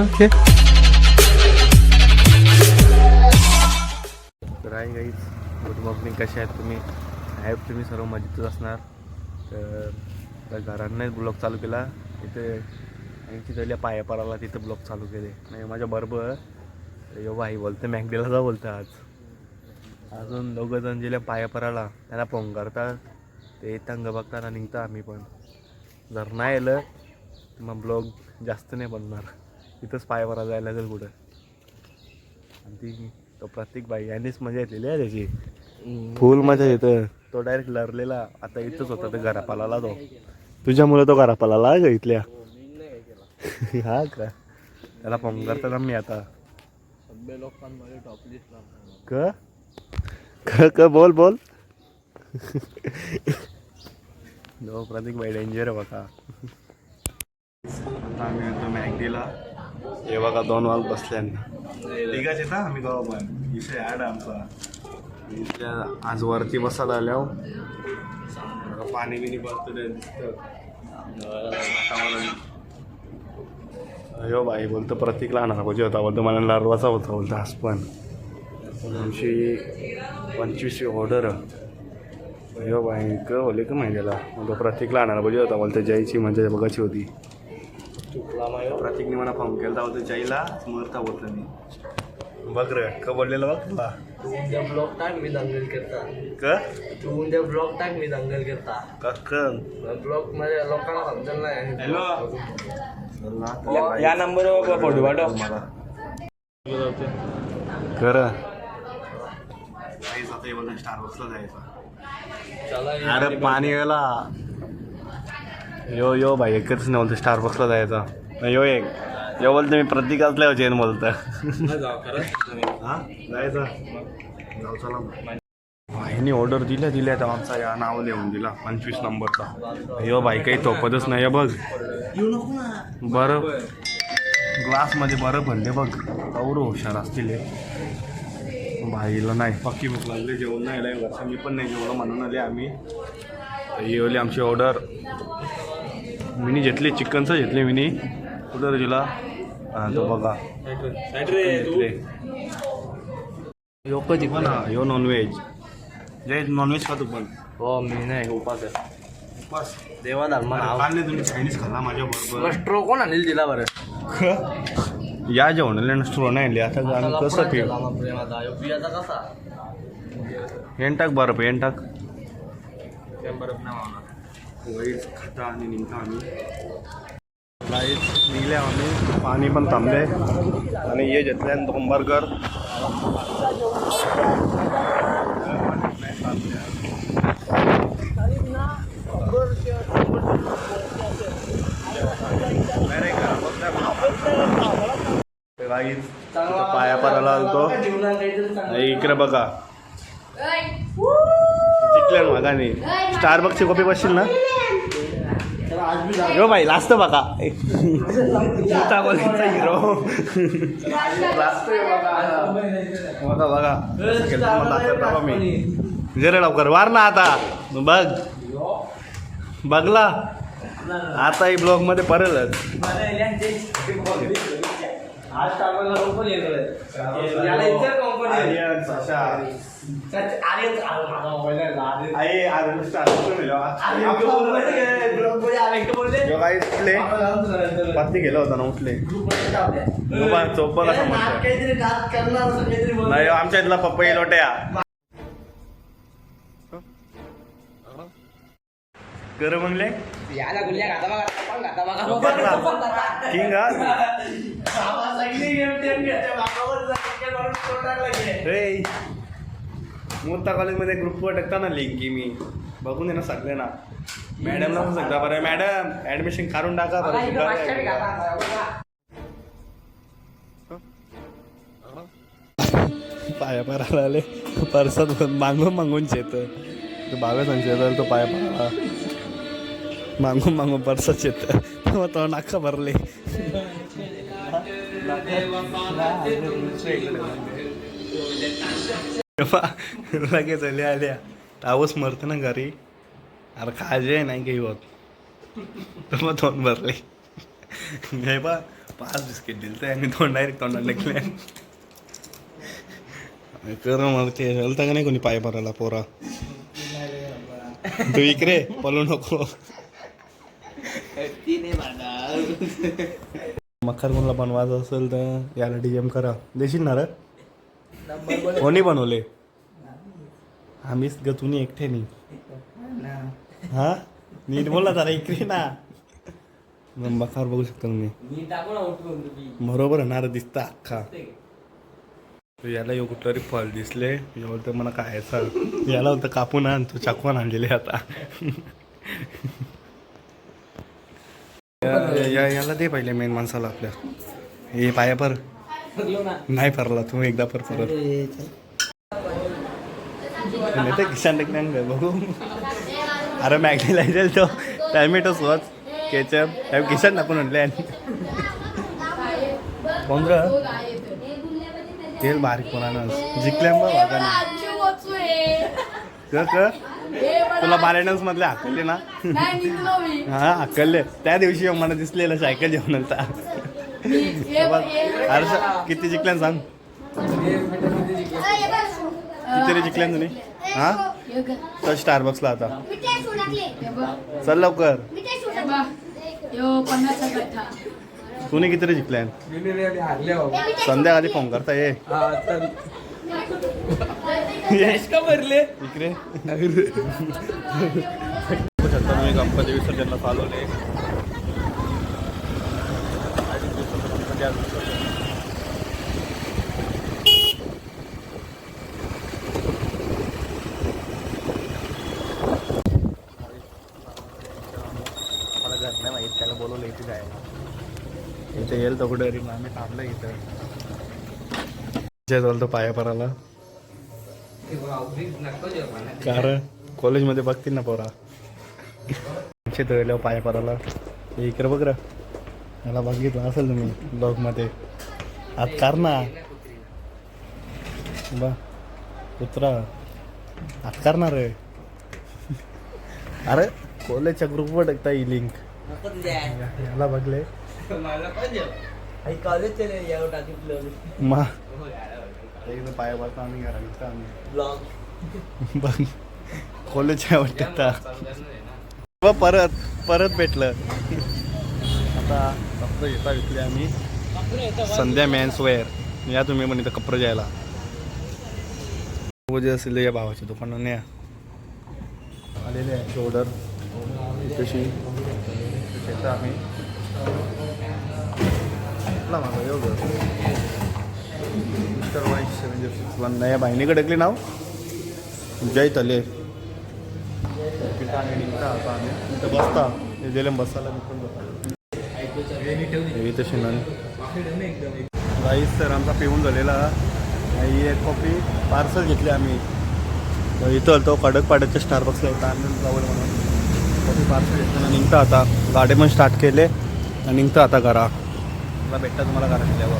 Okay. तर आहे guys good morning कसे आहेत तुम्ही? आहे तुम्ही सर्व मजेतच असणार. तर त्या घरांनाच ब्लॉग चालू केला. इथे आणि तिथल्या पाया पराला तिथं ब्लॉग चालू केले. नाही माझ्या बरोबर यो भाई बोलते मॅगडेला जा बोलतं आज. अजून दोघं जण गेले पाया त्याला फोन करतात. ते तंग बघताना निघता आम्ही पण. जर नाही आलं तर मग ब्लॉग जास्त नाही बनणार. इथंच पाया परा जायला लागेल कुठं आणि ती तो प्रत्येक बाई यांनीच मजा येतलेली आहे त्याची. फुल मजा येतं तो डायरेक्ट लरलेला. आता इथंच होता तो घरापालाला तो. तुझ्यामुळे तो घरापालाला ग इथल्या? हा का? त्याला फोन करता मी आता? क? क क बोल बोल. प्रतीक बाई डेंजर आहे बघा. आता आम्ही येतो मॅगडीला. हे बघा दोन वाल बसल्यांना तिघाच येता आम्ही गावा पण. विषय ॲड आमचा. इथल्या आज वरती बसायला आल्यावर बघा पाणी बिनी बसतं ते दिसतं. अयो बाई बोलतो प्रतीकला आणणार पाहिजे होता बोलतो मला लारवाचा होता बोलतो आज पण. आमची पंचवीसवी ऑर्डर. अयो बाई क बोले का माहितीला. बोलतो प्रतीकला आणणार पाहिजे होता बोलतो जायची मजा बघायची होती. प्रतीकने मला फोन केला होता जायला मरता बोलतो मी. बघ रे का बोललेलं बघ तुला. तू उद्या ब्लॉग टाक मी दंगल करता. क? तू उद्या ब्लॉग टाक मी दंगल करता. कक्कन ब्लॉगमध्ये लोकांना समजलं नाही हॅलो या नंबरवर फोटो पाठव. कर स्टार बसला जायचा. चला अरे पाणी यायला यो यो भाई एकच नाही बोलतो स्टार बॉक्सला जायचा. नाही, यो एक. यो बोलतो मी प्रतीक असल्या हो, चेन बोलतं हा? जायचं. जाऊ चला भाईने ऑर्डर दिल्या दिल्या तर आमचा. या नाव लिहून दिला पंचवीस नंबरचा. यो भाई काही तोपतच नाही आहे बघ. बरं. ग्लासमध्ये बरं भरले बघ. और हुशार असतील भाईला नाही. पक्की भूक लागले जेवण नाही आलं वर्षा मी पण नाही जेवलं म्हणून आले आम्ही. येवली आमची ऑर्डर मिनी घेतली चिकनचं घेतली मिनी. कुठं तुला हा तो बघा. घेतले यो कधी पण हा यो नॉनव्हेज जय नॉनव्हेज खातो पण. हो मी नाही उपास आहे. बस. देवा धर्म काल तुम्ही चायनीज खाल्ला माझ्या बरोबर. स्ट्रो कोण आणील दिला बरं? या जेवणाला स्टोर नाही आणली. आता आम्ही कसं पिऊ कसा? हेन टाक बरं हेन टाक. बरं नाही वहीच खाता आणि निघता आम्ही. लाइट निघले आम्ही. पाणी पण थांबले. आणि हे घेतले आणि दोन बर्गर पाया पराला आलतो. नाही, इकडे बघा. जिंकल्या ना मागाने. स्टार बक्सची कॉपी बसशील ना? यो भाई लास्ट बघा. जुता बघायचा हिरो बघा बघा. मी. जरे लवकर वार ना आता. बघ. बघला. आता ही ब्लॉगमध्ये पडेलच आज टाकायला कंपनी याला इतर कंपनी. अरे माझा मोबाईल आहे आर्यन. गेला होता ना उठले. चोपा कसा म्हणतो नाही आमच्या इथला पप्पा लोट्या कर म्हणले. याला गुल्ल्या घाता बघा पण घाता बघा किंग रे. मुर्ता कॉलेजमध्ये ग्रुपवर टाकता ना लिंक की मी. बघून दे ना सगळे ना. मॅडमला पण सांगता बरं. मॅडम ऍडमिशन काढून टाका बरं. पाया पाराला आले. परसात मागून मागून शेत तो बावे सांगते तो पाया पाराला मागून मागून परसात शेत मग तो नाका भरले. लगेच आल्या आल्या. तावच मरत ना घरी. अरे खाजे नाही काही होत तर मग तोंड भरले. हे बा. पाच बिस्किट दिलं तर आम्ही तोंड डायरेक्ट तोंडात टाकले कर मरते हलता का नाही कोणी पाय भरायला पोरा? तू इकडे पलू नको. मखर कोणाला बनवायचं असेल तर याला डीएम करा. देशील ना रे? कोणी बनवले? आम्हीच ग तुम्ही एकटे हा? नीट बोलला जरा इकडे ना. मखार बघू शकता तुम्ही मी. ना बरोबर होणार दिसता अख्खा. याला येऊ कुठलं तरी फल दिसले. यावर तर मला काय सर याला होतं कापून आण तू चाकून आणलेले आता. या- या- याला दे पहिले मेन माणसाला आपल्या. हे पाया पर. नाही परला तू एकदा पर परत. नाही तर टेकण्यान बघू. अरे मॅगी लायजेल तो. टॅमेटो सॉस केचप किशान टाकून आणले पंधरा तेल बारीक कोणानच जिंकल्या क क तुला बारेनस मधले हाकलले ना? हा हाकलले. त्या दिवशी मला दिसलेलं सायकल घेऊन आलता. अरे स- किती जिंकल्या सांग? किती रे जिंकल्या तुम्ही? हा? तर स्टारबक्सला आता चल लवकर. तुम्ही किती रे जिंकल्या हो. संध्याकाळी फोन करता ये. हा चल. ये. का भरले? इकडे. तुम्ही गणपती विसर्जनला चालवले. आम्हाला घर नाही माहीत त्याला बोलवलं इथे जायला. इथे येईल तर कुठे आम्ही थांबलो इथं. जय तो पाया पराला कार कॉलेजमध्ये बघतील ना पोरा. शेतळल्यावर पाया पडायला. हे इकडे बघ रे. याला बघितलं असेल तुम्ही ब्लॉगमध्ये आत कार ना. बा कुत्रा आत करणार रे. अरे कॉलेजच्या ग्रुपवर टाकता ही लिंक याला बघले. कॉलेज मा एकदा पाया पडता आम्ही घरा निघता आम्ही. ब्लॉग बघ. कॉलेजच्या वाटत व परत परत भेटलं. आता कपडे घेता विकले आम्ही. संध्या मॅन्स वेअर या तुम्ही पण इथं कपडे घ्यायला. जे असेल या भावाच्या दुकानात या आलेले आहे शोल्डर तशी घेतो आम्ही. कुठला माझा योग वन या बहिणीकडे टाकले नाव? जय तले. तिथं निघता आता आम्ही तिथं बसता. हे गेले बसायला निघून जातो तशी ना राईस सर आमचा पिऊन झालेला. ही एक कॉफी पार्सल घेतली आम्ही. इथं तो कडक पाड्याच्या स्टारबक्सला होता आनंद जवळ म्हणून. कॉफी पार्सल घेतलं निघता आता. गाडी पण स्टार्ट केले आणि निघता आता घरा. मला भेटता तुम्हाला घरा गेल्यावर.